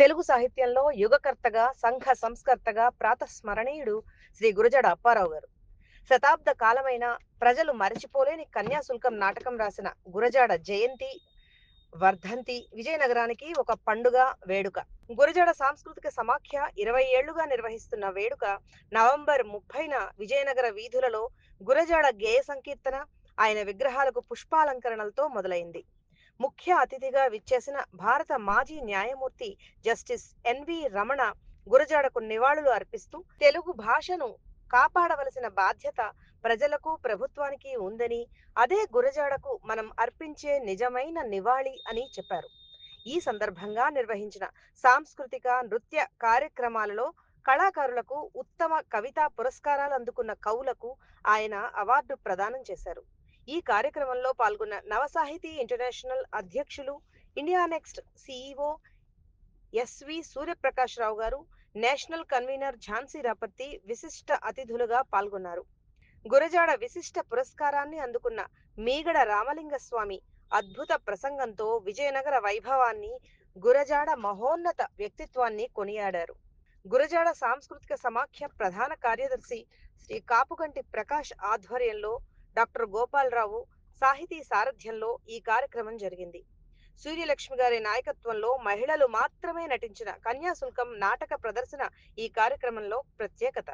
తెలుగు సాహిత్యంలో యుగకర్తగా సంఘ సంస్కర్తగా ప్రాతస్మరణీయుడు శ్రీ గురజాడ అప్పారావు గారు. శతాబ్ద కాలమైన ప్రజలు మరచిపోలేని కన్యాశుల్కం నాటకం రాసిన గురజాడ జయంతి వర్ధంతి విజయనగరానికి ఒక పండుగ వేడుక. గురజాడ సాంస్కృతిక సమాఖ్య ఇరవై ఏళ్ళుగా నిర్వహిస్తున్న వేడుక నవంబర్ ముప్పైన విజయనగర వీధులలో గురజాడ గేయ సంకీర్తన ఆయన విగ్రహాలకు పుష్పాలంకరణలతో మొదలైంది. ముఖ్య అతిథిగా విచ్చేసిన భారత మాజీ న్యాయమూర్తి జస్టిస్ ఎన్వి రమణ గురజాడకు నివాళులు అర్పిస్తూ తెలుగు భాషను కాపాడవలసిన బాధ్యత ప్రజలకు ప్రభుత్వానికి ఉందని అదే గురజాడకు మనం అర్పించే నిజమైన నివాళి అని చెప్పారు. ఈ సందర్భంగా నిర్వహించిన సాంస్కృతిక నృత్య కార్యక్రమాలలో కళాకారులకు ఉత్తమ కవితా పురస్కారాలు అందుకున్న కవులకు ఆయన అవార్డు ప్రదానం చేశారు. ఈ కార్యక్రమంలో పాల్గొన్న నవసాహితీ ఇంటర్నేషనల్ అధ్యక్షులు India next CEO SV Suryaprakash Rao garu national convener Jhansi Raparthi విశిష్ట అతిథులుగా పాల్గొన్నారు. గురజాడ విశిష్ట పురస్కారాన్ని అందుకున్న మీగడ రామలింగ స్వామి అద్భుత ప్రసంగంతో విజయనగర వైభవాన్ని గురజాడ మహోన్నత వ్యక్తిత్వాన్ని కొనియాడారు. గురజాడ సాంస్కృతిక సమాఖ్య ప్రధాన కార్యదర్శి శ్రీ కాపుగంటి ప్రకాష్ ఆధ్వర్యంలో డాక్టర్ గోపాలరావు సాహితీ సారథ్యంలో ఈ కార్యక్రమం జరిగింది. సూర్యలక్ష్మి గారి నాయకత్వంలో మహిళలు మాత్రమే నటించిన కన్యాశుల్కం నాటక ప్రదర్శన ఈ కార్యక్రమంలో ప్రత్యేకత.